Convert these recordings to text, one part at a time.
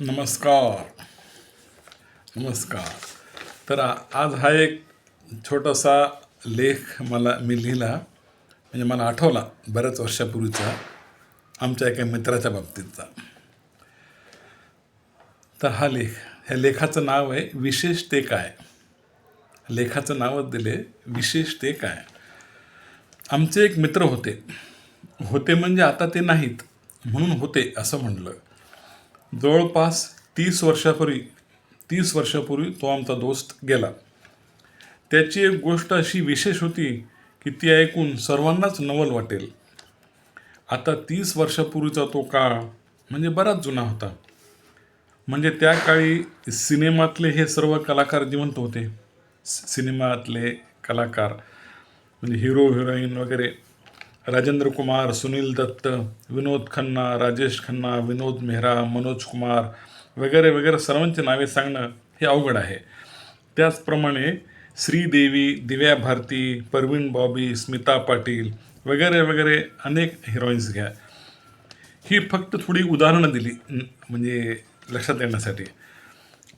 नमस्कार. नमस्कार. तर आज हा एक छोटासा लेख मला मी लिहिला. म्हणजे मला आठवला बऱ्याच वर्षापूर्वीचा आमच्या एका मित्राच्या बाबतीतचा. तर हा लेख ह्या लेखाचं नाव आहे विशेष ते काय? लेखाचं नावच दिले विशेष ते काय? आमचे एक मित्र होते. होते म्हणजे आता ते नाहीत म्हणून होते असं म्हणलं. जवळपास तीस वर्षापूर्वी तीस वर्षापूर्वी तो आमचा दोस्त गेला. त्याची एक गोष्ट अशी विशेष होती की ती ऐकून सर्वांनाच नवल वाटेल. आता तीस वर्षापूर्वीचा तो काळ म्हणजे बराच जुना होता. म्हणजे त्या काळी सिनेमातले हे सर्व कलाकार जिवंत होते. सिनेमातले कलाकार म्हणजे हिरो हिरोईन वगैरे राजेंद्र कुमार सुनील दत्त विनोद खन्ना राजेश खन्ना विनोद मेहरा मनोज कुमार वगैरे वगैरे सर्वांची नावे सांगणं हे अवघड आहे. त्याचप्रमाणे श्रीदेवी दिव्या भारती परवीन बॉबी स्मिता पाटील वगैरे वगैरे अनेक हिरोईन्स घ्या. ही फक्त थोडी उदाहरणं दिली म्हणजे लक्षात येण्यासाठी.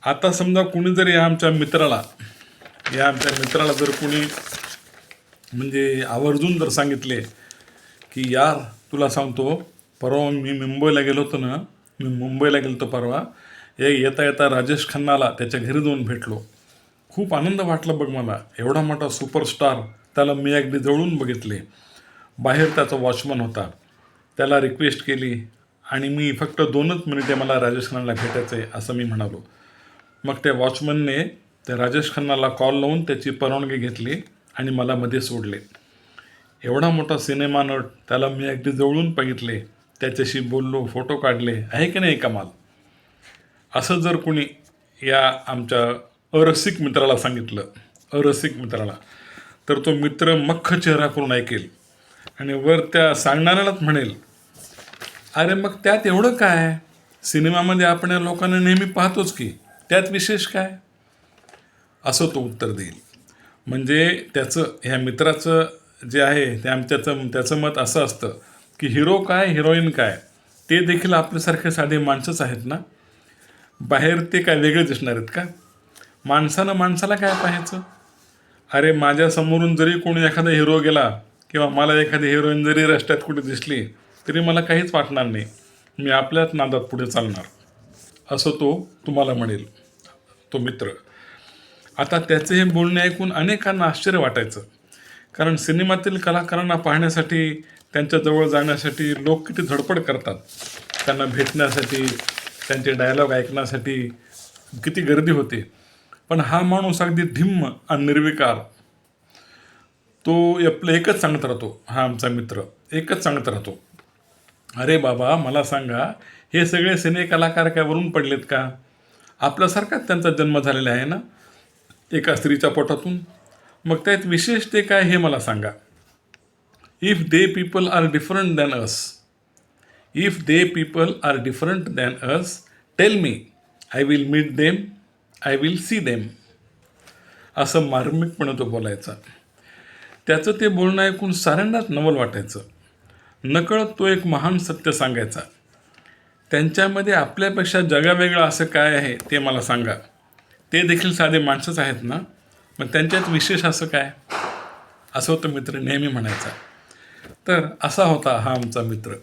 आता समजा कुणी जर या आमच्या मित्राला या आमच्या मित्राला जर कुणी म्हणजे आवर्जून जर सांगितले की यार तुला सांगतो परवा मी मुंबईला गेलो होतो ना मी मुंबईला गेलो होतो परवा. ये येता येता राजेश खन्नाला त्याच्या घरी जाऊन भेटलो. खूप आनंद वाटला बघ मला. एवढा मोठा सुपरस्टार त्याला मी अगदी जवळून बघितले. बाहेर त्याचा वॉचमन होता. त्याला रिक्वेस्ट केली आणि मी फक्त दोनच मिनिटे मला राजेश खन्नाला भेटायचं आहे असं मी म्हणालो. मग त्या वॉचमनने त्या राजेश खन्नाला कॉल लावून त्याची परवानगी घेतली आणि मला मध्ये सोडले. एवढा मोठा सिनेमा नट त्याला मी अगदी जवळून बघितले. त्याच्याशी बोललो फोटो काढले. आहे की नाही कमाल? असं जर कुणी या आमच्या अरसिक मित्राला सांगितलं अरसिक मित्राला तर तो मित्र मख्ख चेहरा करून ऐकेल. आणि वर त्या सांगणाऱ्यालाच म्हणेल अरे मग त्यात एवढं काय? सिनेमामध्ये आपण या लोकांना नेहमी पाहतोच की. त्यात विशेष काय? असं तो उत्तर देईल. म्हणजे त्याचं ह्या मित्राचं जे आहे ते आमच्याचं त्याचं मत असं असतं की हिरो काय हिरोईन काय ते देखील आपल्यासारखे साधे माणसंच आहेत ना? बाहेर ते काय वेगळे दिसणार आहेत का? माणसानं माणसाला काय पाहायचं? अरे माझ्यासमोरून जरी कोणी एखादा हिरो गेला किंवा मला एखादी हिरोईन जरी रस्त्यात कुठे दिसली तरी मला काहीच वाटणार नाही. मी आपल्याच नादात पुढे चालणार. असं तो तुम्हाला म्हणेल तो मित्र. आता त्याचे हे बोलणे ऐकून अनेकांना आश्चर्य वाटायचं. कारण सिनेमातील कलाकारांना पाहण्यासाठी त्यांच्याजवळ जाण्यासाठी लोक किती धडपड करतात. त्यांना भेटण्यासाठी त्यांचे डायलॉग ऐकण्यासाठी किती गर्दी होते. पण हा माणूस अगदी धिम्म आणि निर्विकार. तो आपलं एकच सांगत राहतो हा आमचा मित्र एकच सांगत राहतो. अरे बाबा मला सांगा हे सगळे सिने कलाकार काय वरून पडलेत का? आपल्यासारखाच त्यांचा जन्म झालेला आहे ना एका स्त्रीच्या पोटातून? मग त्यात विशेष ते काय हे मला सांगा. If they people are different than us if they people are different than us tell me I will meet them I will see them असं मार्मिकपणे तो बोलायचा. त्याचं ते बोलणं ऐकून साऱ्यांनाच नवल वाटायचं. नकळत तो एक महान सत्य सांगायचा. त्यांच्यामध्ये आपल्यापेक्षा जगावेगळं असं काय आहे ते मला सांगा. ते देखील साधे माणसंच आहेत ना? मग त्यांच्यात विशेष असं काय? असं होतं मित्र नेहमी म्हणायचा. तर असा होता हा आमचा मित्र.